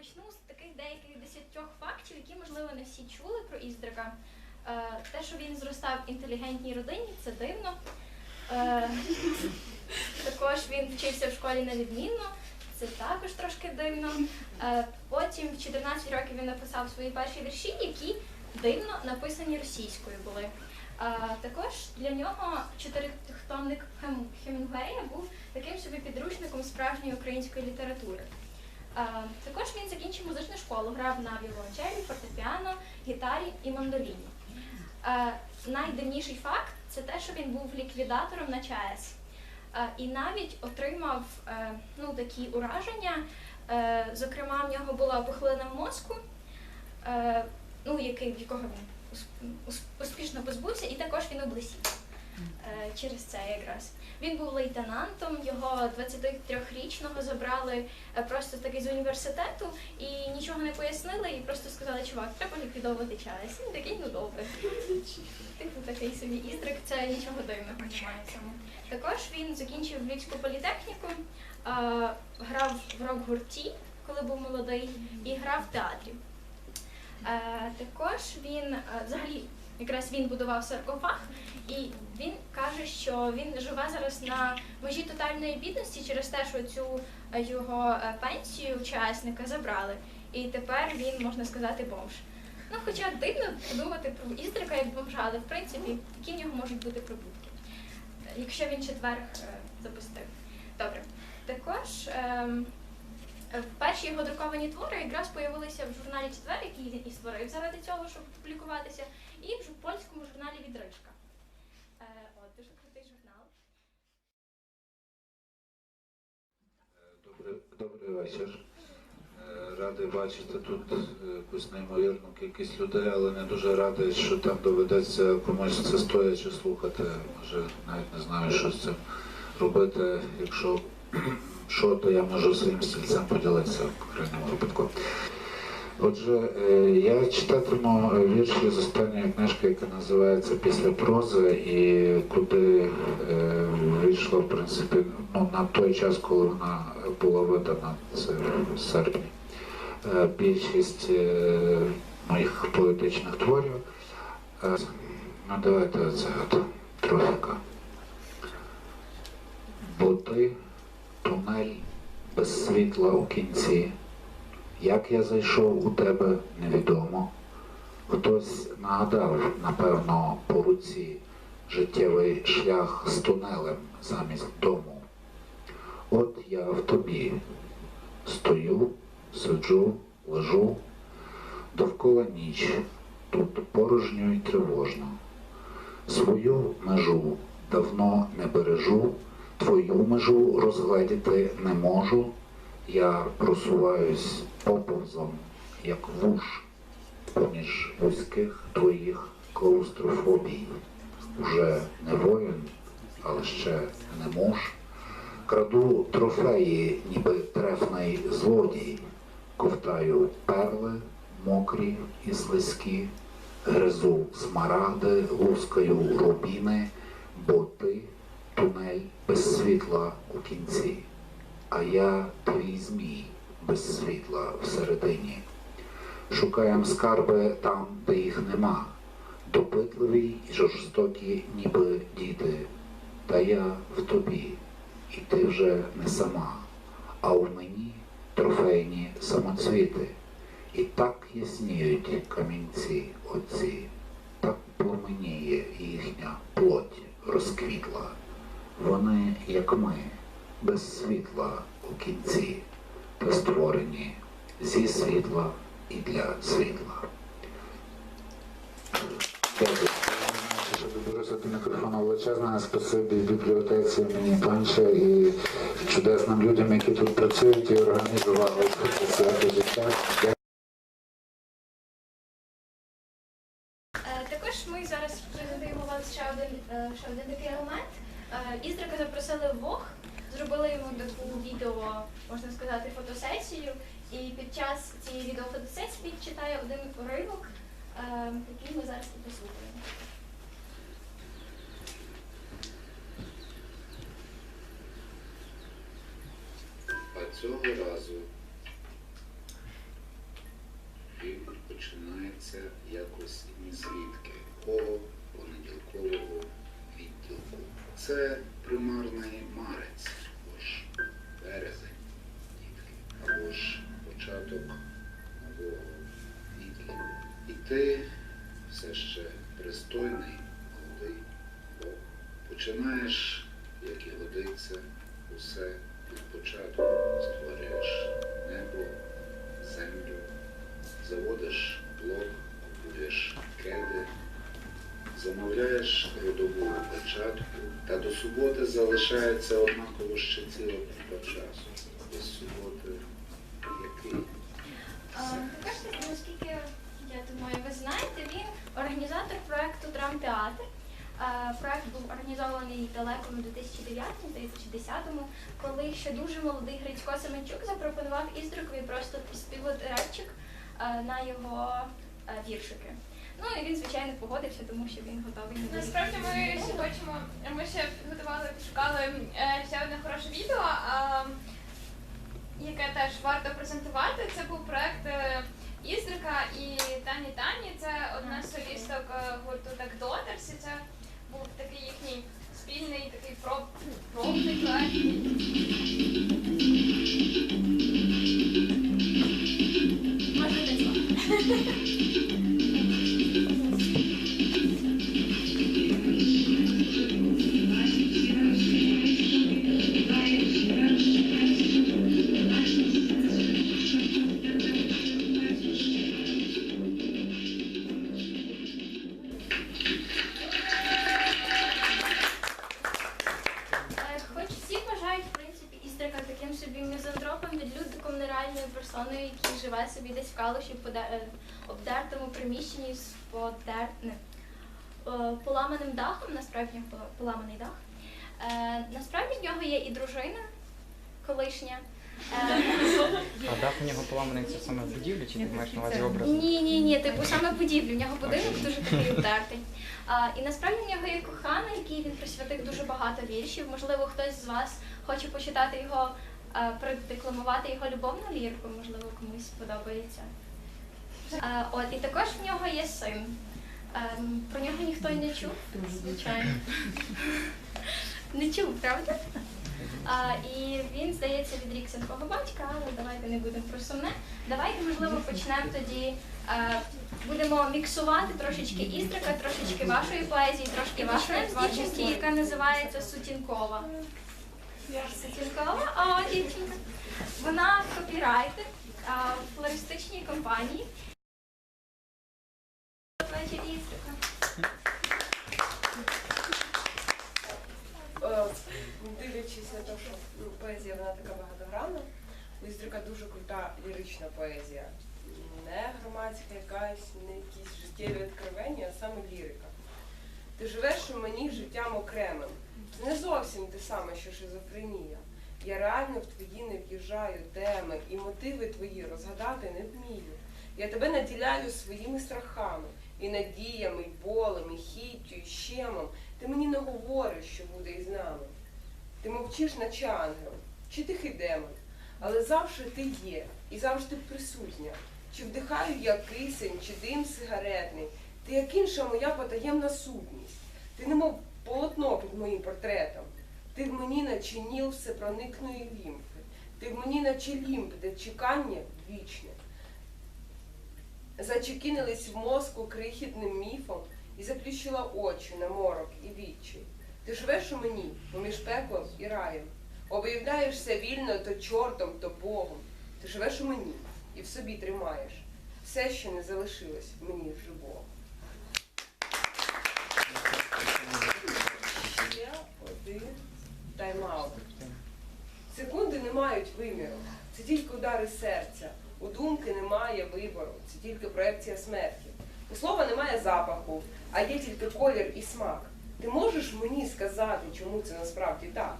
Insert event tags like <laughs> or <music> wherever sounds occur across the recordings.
почну з таких деяких десятьох фактів, які, можливо, не всі чули про Іздрика. Е, те, що він зростав в інтелігентній родині, це дивно. Е, також він вчився в школі на відмінно, це також трошки дивно. Е, потім в 14 років він написав свої перші вірші, які дивно написані російською були. Також для нього чотиритомник Хем- Хемінгуея був таким собі підручником справжньої української літератури. Також він закінчив музичну школу, грав на віолончелі, фортепіано, гітарі і мандоліні. Найдивніший факт це те, що він був ліквідатором на ЧАЕС. І навіть отримав е, ну, такі ураження. Е, Зокрема, в нього була пухлина мозку, е, ну, який, в якого він ус- ус- успішно позбувся, і також він облисів через це якраз. Він був лейтенантом, його 23-річного забрали е, просто таки з університету і нічого не пояснили, і просто сказали, чувак, треба ліквідовувати час. Він такий, ну добре. Типу такий собі іздрик, це нічого дивного немає цьому. Також він закінчив Львівську політехніку, е, грав в рок-гурті, коли був молодий, і грав в театрі. Е, також він е, взагалі якраз він будував саркофаг, і він каже, що він живе зараз на межі тотальної бідності через те, що цю е, його е, пенсію учасника забрали. І тепер він, можна сказати, бомж. Ну, хоча дивно подумати про Іздрика як бомжа, але в принципі які в нього можуть бути прибутки, якщо він четверг е, запустив. Добре. Також ем, перші його друковані твори якраз появилися в журналі Четвер, який він і створив заради цього, щоб публікуватися, і в польському журналі Відрижка. Е, От, дуже крутий журнал. Добрий, добрий вечір. Е, Радий бачити тут е, якусь неймовірну кількість людей, але не дуже радий, що там доведеться комусь це стоячи слухати. Може, навіть не знаю, що з цим робити. Якщо <clears throat> що, то я можу своїм стільцем поділитися в крайньому випадку. Отже, е, я читатиму е, вірші з останньої книжки, яка називається Після прози, і куди е, вийшла, в принципі, ну, на той час, коли вона була видана, це в серпні. Більшість моїх поетичних творів. Ну, давайте оце от трофіка. Бо ти тунель без світла у кінці. Як я зайшов у тебе, невідомо. Хтось нагадав, напевно, по руці життєвий шлях з тунелем замість дому. От я в тобі стою, сиджу, лежу, довкола ніч, тут порожньо й тривожно. Свою межу давно не бережу, твою межу розгледіти не можу. Я просуваюсь поповзом, як вуш, поміж вузьких твоїх клаустрофобій. Уже не воїн, але ще не муж. Краду трофеї, ніби трефний злодій, ковтаю перли, мокрі і слизькі, гризу смарагди, лускаю рубіни, бо ти тунель без світла у кінці а я твій змій без світла всередині. Шукаєм скарби там, де їх нема, допитливі й жорстокі, ніби діти. Та я в тобі, і ти вже не сама, а в мені трофейні самоцвіти. І так ясніють камінці оці, так пламеніє їхня плоть розквітла. Вони, як ми, без світла у кінці, створені зі світла і для світла. До мікрофону величезне спасибі бібліотеці імені Панча і чудесним людям, які тут працюють і організували це свято життя. Е, Також ми зараз презентуємо вам ще один, е, ще один такий елемент. Е, Іздрика запросили в ВОГ, Зробили йому таку відео, можна сказати, фотосесію. І під час цієї відеофотосесії він читає один уривок, е, який ми зараз і послухаємо. А цього разу він починається якось ні звідки коло понеділкового відділку. Це примарний марець. Замовляєш родову початку, та до суботи залишається однаково ще ціла купа часу. Без суботи який? Також, наскільки я думаю, ви знаєте, він організатор проекту Драмтеатр. А, Проект був організований далеко у 2009-2010, коли ще дуже молодий Грицько Семенчук запропонував Іздрикові просто співати на його віршики. Ну і він, звичайно, погодився, тому що він готовий на Насправді ми ще хочемо, ми ще підготували, підшукали е, ще одне хороше відео, яке теж варто презентувати. Це був проект е, Іздрика і Тані Тані. Це одна з солісток е, гурту Так Дотерс. І це був такий їхній спільний такий проб, пробний проект. <laughs> калуші в е, обдертому приміщенні з е, поламаним дахом, насправді в нього поламаний дах. Е, насправді в нього є і дружина колишня. Е, А дах у нього поламаний це саме в будівлі, чи ти маєш на увазі образ? ні, ні, ні, типу саме будівлю. В нього будинок дуже такий обдертий. І насправді в нього є кохана, який він присвятив дуже багато віршів. Можливо, хтось з вас хоче почитати його, продекламувати його любовну лірку, можливо, комусь сподобається. А, от, і також в нього є син. Про нього ніхто й не чув, звичайно. <laughs> Не чув, правда? А, і він, здається, відрікся свого батька, але давайте не будемо про сумне. Давайте, можливо, почнемо тоді. будемо міксувати трошечки Істрика, трошечки вашої поезії, трошки вашої творчості, яка називається Сутінкова. Сутінкова, а дівчинка. Вона копірайтер а, в флористичній компанії. Е, Дивлячись на те, що ну, поезія вона така багатогранна, у Іздрика дуже крута лірична поезія. Не громадська якась, не якісь життєві відкривання, а саме лірика. Ти живеш у мені життям окремим. Не зовсім те саме, що шизофренія. Я реально в твої не в'їжджаю теми і мотиви твої розгадати не вмію. Я тебе наділяю своїми страхами, і надіями, і болем, і хіттю, і щемом. Ти мені не говориш, що буде із нами. Ти мовчиш, наче ангел, чи тихий демон, але завжди ти є і завжди присутня. Чи вдихаю я кисень, чи дим сигаретний, ти як інша моя потаємна сутність. Ти немов полотно під моїм портретом. Ти в мені наче ніл всепроникної лімфи. Ти в мені наче лімб, де чекання вічне. Зачекінились в мозку крихітним міфом і заплющила очі на морок і відчай. Ти живеш у мені, поміж пеклом і раєм. Об'являєшся вільно то чортом, то Богом. Ти живеш у мені і в собі тримаєш все, що не залишилось в мені живого. Ще один тайм-аут. Секунди не мають виміру. Це тільки удари серця. У думки немає вибору. Це тільки проекція смерті. У слова немає запаху, а є тільки колір і смак. Ти можеш мені сказати, чому це насправді так?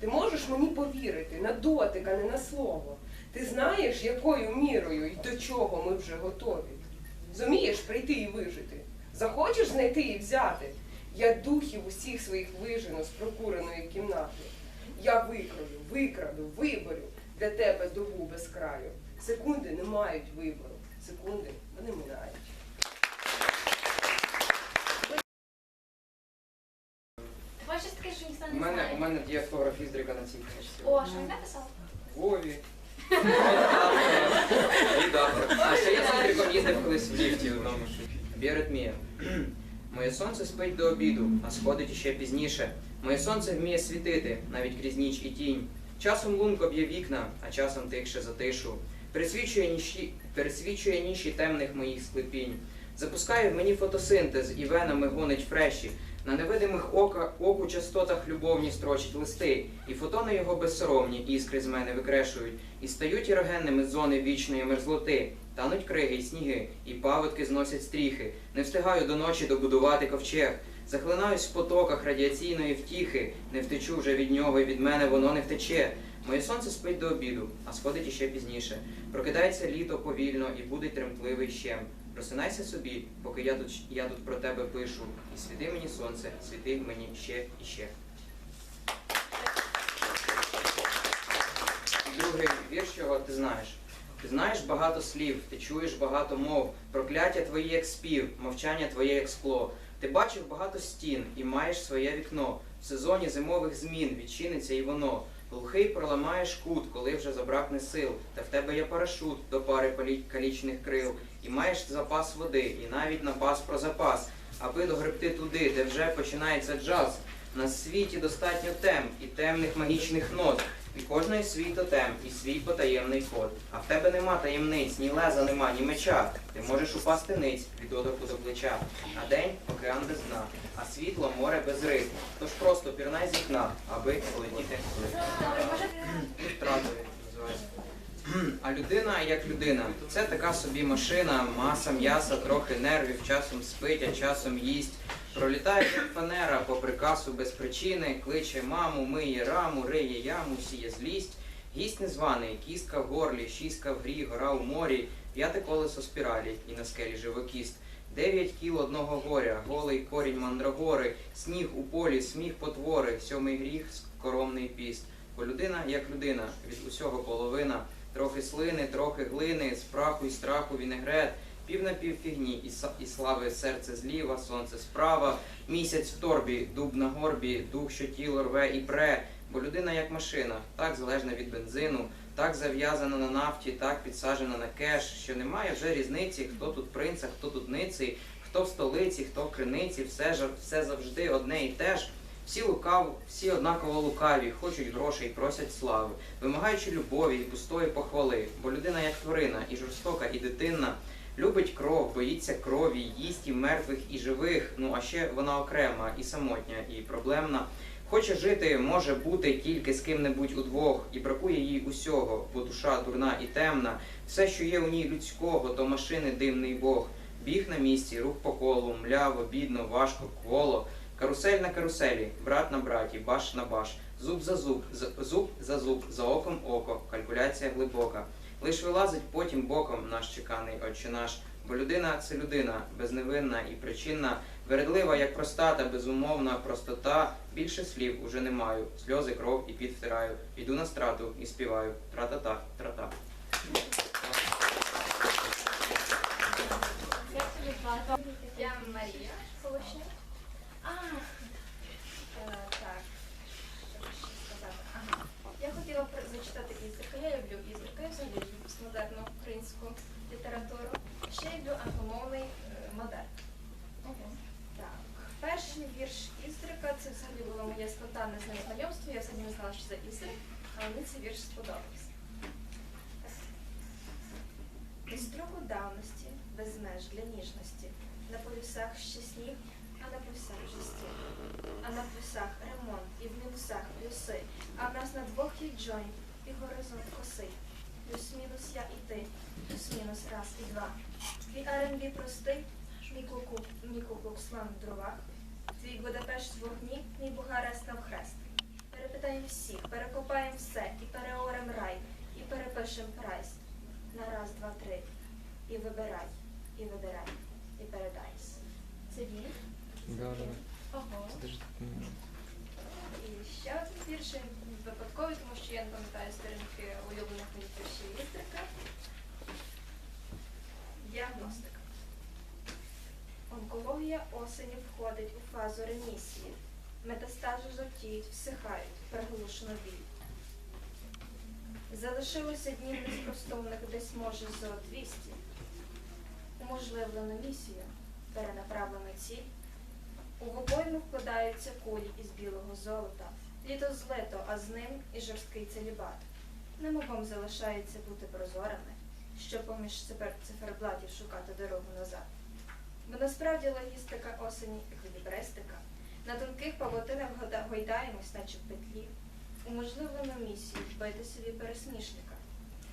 Ти можеш мені повірити на дотик, а не на слово. Ти знаєш, якою мірою і до чого ми вже готові. Зумієш прийти і вижити. Захочеш знайти і взяти. Я духів усіх своїх вижену з прокуреної кімнати. Я викрою, викраду, виборю для тебе добу без краю. Секунди не мають вибору. Секунди вони минають. Бачиш таке, що ніхто не У мене, у мене є автограф Іздрика на цій книжці. О, що він написав? Вові. А ще я з Іздриком їздив колись в ліфті ну, одному. Біаритмія. Моє сонце спить до обіду, а сходить іще пізніше. Моє сонце вміє світити, навіть крізь ніч і тінь. Часом лунко б'є вікна, а часом тихше затишу. Пересвічує ніші, пересвічує ніші темних моїх склепінь. Запускає в мені фотосинтез і венами гонить фреші. На невидимих ока, оку частотах любовні строчить листи, і фотони його безсоромні іскри з мене викрешують, і стають ірогенними зони вічної мерзлоти. Тануть криги й сніги, і паводки зносять стріхи. Не встигаю до ночі добудувати ковчег. Захлинаюсь в потоках радіаційної втіхи. Не втечу вже від нього, і від мене воно не втече. Моє сонце спить до обіду, а сходить іще пізніше. Прокидається літо повільно і буде тремтливий щем. Просинайся собі, поки я тут, я тут про тебе пишу. І світи мені сонце, світи мені ще і ще. Другий вірш його ти знаєш. Ти знаєш багато слів, ти чуєш багато мов, прокляття твої як спів, мовчання твоє як скло. Ти бачив багато стін і маєш своє вікно. В сезоні зимових змін відчиниться і воно. Глухий проламаєш кут, коли вже забракне сил, та в тебе є парашут до пари калічних крил, і маєш запас води, і навіть напас про запас, аби догребти туди, де вже починається джаз. На світі достатньо тем і темних магічних нот. І кожної свій тотем, і свій потаємний код. А в тебе нема таємниць, ні леза нема, ні меча. Ти можеш упасти ниць від доторку до плеча. А день океан без дна, а світло море без риф. Тож просто пірнай з вікна, аби полетіти. А людина як людина, це така собі машина, маса м'яса, трохи нервів, часом спить, а часом їсть. Пролітає як фанера по приказу без причини, кличе маму, миє раму, риє яму, сіє злість. Гість незваний, кістка в горлі, шістка в грі, гора у морі, п'яте колесо спіралі і на скелі живокіст. Дев'ять кіл одного горя, голий корінь мандрагори, сніг у полі, сміх потвори, сьомий гріх, скоромний піст. Бо людина як людина, від усього половина, трохи слини, трохи глини, з праху й страху вінегрет, пів на пів фігні, і, слави серце зліва, сонце справа, місяць в торбі, дуб на горбі, дух, що тіло рве і пре. Бо людина як машина, так залежна від бензину, так зав'язана на нафті, так підсаджена на кеш, що немає вже різниці, хто тут принц, а хто тут ниций, хто в столиці, хто в криниці, все, ж- все завжди одне і те ж. Всі лукав, всі однаково лукаві, хочуть грошей, просять слави, вимагаючи любові і пустої похвали, бо людина як тварина, і жорстока, і дитинна, любить кров, боїться крові, їсть і мертвих, і живих. Ну а ще вона окрема, і самотня, і проблемна. Хоче жити, може бути тільки з ким-небудь удвох, і бракує їй усього, бо душа дурна і темна. Все, що є у ній людського, то машини дивний Бог. Біг на місці, рух по колу, мляво, бідно, важко, кволо. Карусель на каруселі, брат на браті, баш на баш, зуб за зуб, зуб за зуб, за оком око, калькуляція глибока. Лиш вилазить потім боком наш чеканий отче наш. Бо людина це людина, безневинна і причинна, вередлива, як проста та безумовна простота. Більше слів уже не маю. Сльози, кров і під втираю. Іду на страту і співаю. Тра-та-та, тра-та. Я Марія Солошня. А, е, так. Що ще сказати? Ага. Я хотіла при- зачитати Іздрика. Я люблю Іздрика, я взагалі люблю постмодерну українську літературу. Ще люблю англомовний е, модерн. Так. Перший вірш Іздрика це взагалі було моє спонтанне з ним знайомство. Я взагалі не знала, що це Іздрик, але мені цей вірш сподобався. Без строку давності, без меж для ніжності, на полюсах ще сніг, а на вже стіг. А на плюсах ремонт і в мінусах плюси, а в нас на двох є джойнт і горизонт косий. Плюс-мінус я і ти, плюс-мінус раз і два. Твій R&B простий, мій куку, мій куклук слан в дровах. Твій Будапешт з вогні, мій Бухарест навхрест. Перепитаємо всіх, перекопаємо все, і переорем рай, і перепишем прайс. На раз, два, три. І вибирай, і вибирай, і передайсь. Це він. Ого. І ще один вірш випадковий, тому що я не пам'ятаю сторінки улюблених моїх віршів Іздрика. Діагностика. Онкологія осені входить у фазу ремісії. Метастажі жовтіють, всихають, приглушено біль. Залишилося днів неспростовних десь може зо 200. Уможливлену місію, перенаправлену ціль. У вогойну вкладаються кулі із білого золота. Літо злито, а з ним і жорсткий целібат. Немовом залишається бути прозорими, що поміж цифер- циферблатів шукати дорогу назад. Бо насправді логістика осені еквілібристика. На тонких павутинах гойдаємось, наче в петлі. Уможливлену місію вбити собі пересмішника,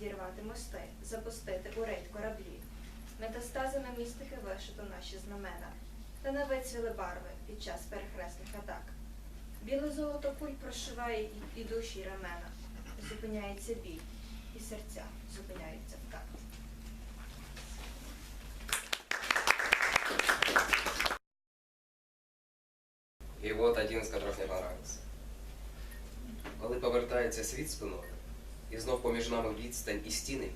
дірвати мости, запустити у рейд кораблі. Метастазами містики вишито наші знамена, та не вицвіли барви під час перехресних атак. Біле золото куль прошиває і, душі, і рамена. Зупиняється біль, і серця зупиняються в такт. І от один з котрих не понравився. Коли повертається світ спиною, і знов поміж нами відстань і стіни,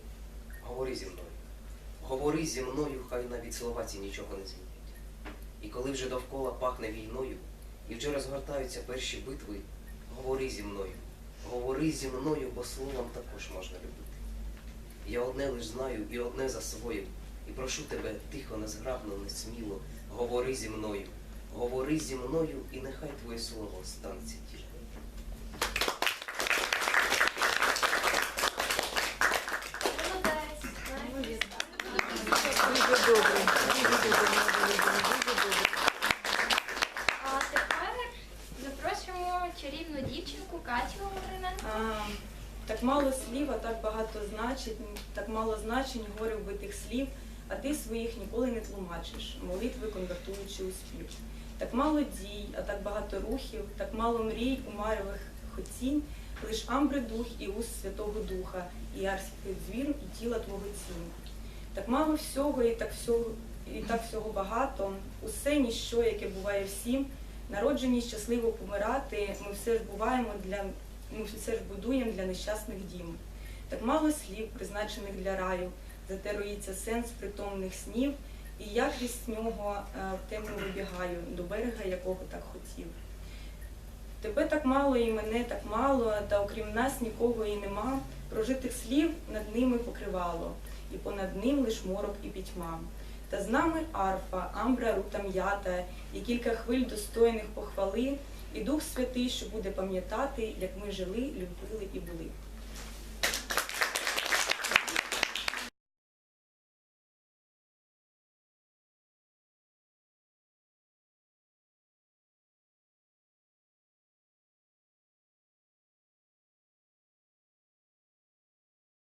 говори зі мною. Говори зі мною, хай навіть слова ці нічого не змінять. І коли вже довкола пахне війною, і вже розгортаються перші битви, говори зі мною. Говори зі мною, бо словом також можна любити. Я одне лиш знаю і одне засвоїв, і прошу тебе тихо, незграбно, несміло, говори зі мною. Говори зі мною, і нехай твоє слово станеться тілом. Дуже добре. Дуже добре, дуже добре. А тепер запрошуємо чарівну дівчинку Катю Лавриненко. Так мало слів, а так багато значень, так мало значень, горе вбитих слів, а ти своїх ніколи не тлумачиш, молитви конвертуючи у спів. Так мало дій, а так багато рухів, так мало мрій у маревих хотінь, лиш амбри дух і уст Святого Духа, і арський дзвін, і тіла Твого цінь. Так мало всього, і так всього, і так всього багато, усе ніщо, яке буває всім, народжені щасливо помирати, ми все ж буваємо для ми все ж будуємо для нещасних дім. Так мало слів, призначених для раю, зате роїться сенс притомних снів, і я крізь нього е, в темну вибігаю до берега, якого так хотів. Тебе так мало і мене так мало, та окрім нас нікого і нема. Прожитих слів над ними покривало, і понад ним лиш морок і пітьма. Та з нами арфа, амбра, рута м'ята, і кілька хвиль достойних похвали, і Дух Святий, що буде пам'ятати, як ми жили, любили і були.